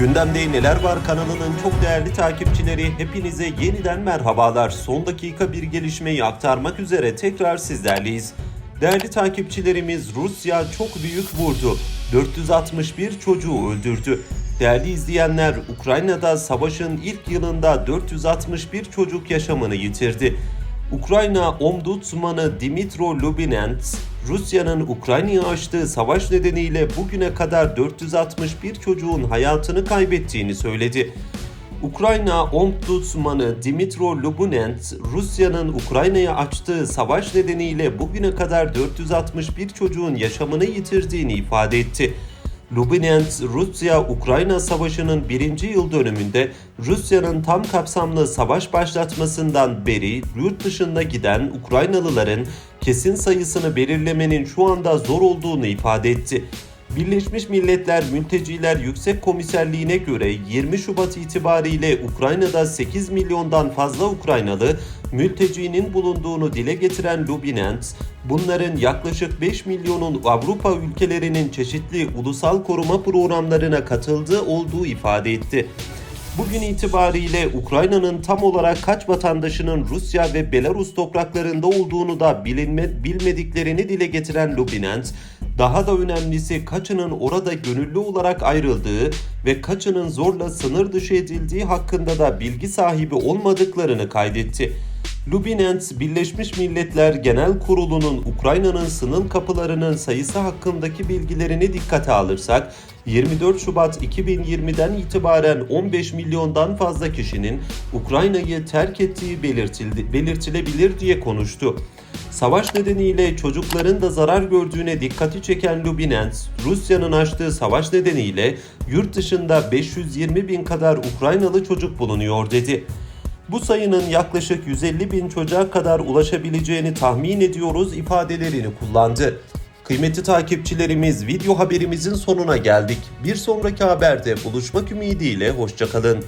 Gündemde Neler Var kanalının çok değerli takipçileri hepinize yeniden merhabalar. Son dakika bir gelişmeyi aktarmak üzere tekrar sizlerleyiz. Değerli takipçilerimiz Rusya çok büyük vurdu. 461 çocuğu öldürdü. Değerli izleyenler Ukrayna'da savaşın ilk yılında 461 çocuk yaşamını yitirdi. Ukrayna Ombudsmanı Dimitro Lubinets, Rusya'nın Ukrayna'ya açtığı savaş nedeniyle bugüne kadar 461 çocuğun hayatını kaybettiğini söyledi. Ukrayna Ombudsmanı Dimitro Lubinets, Rusya'nın Ukrayna'ya açtığı savaş nedeniyle bugüne kadar 461 çocuğun yaşamını yitirdiğini ifade etti. Lubinets, Rusya-Ukrayna Savaşı'nın birinci yıl dönümünde Rusya'nın tam kapsamlı savaş başlatmasından beri yurt dışında giden Ukraynalıların kesin sayısını belirlemenin şu anda zor olduğunu ifade etti. Birleşmiş Milletler Mülteciler Yüksek Komiserliğine göre 20 Şubat itibariyle Ukrayna'da 8 milyondan fazla Ukraynalı mültecinin bulunduğunu dile getiren Lubinent, bunların yaklaşık 5 milyonun Avrupa ülkelerinin çeşitli ulusal koruma programlarına katıldığı olduğu ifade etti. Bugün itibariyle Ukrayna'nın tam olarak kaç vatandaşının Rusya ve Belarus topraklarında olduğunu da bilinme, bilmediklerini dile getiren Lubinent, daha da önemlisi kaçının orada gönüllü olarak ayrıldığı ve kaçının zorla sınır dışı edildiği hakkında da bilgi sahibi olmadıklarını kaydetti. Lubinent, Birleşmiş Milletler Genel Kurulu'nun Ukrayna'nın sınır kapılarının sayısı hakkındaki bilgilerini dikkate alırsak, 24 Şubat 2020'den itibaren 15 milyondan fazla kişinin Ukrayna'yı terk ettiği belirtildi, belirtilebilir diye konuştu. Savaş nedeniyle çocukların da zarar gördüğüne dikkati çeken Lubinens, Rusya'nın açtığı savaş nedeniyle yurt dışında 520 bin kadar Ukraynalı çocuk bulunuyor dedi. Bu sayının yaklaşık 150 bin çocuğa kadar ulaşabileceğini tahmin ediyoruz ifadelerini kullandı. Kıymetli takipçilerimiz video haberimizin sonuna geldik. Bir sonraki haberde buluşmak ümidiyle hoşçakalın.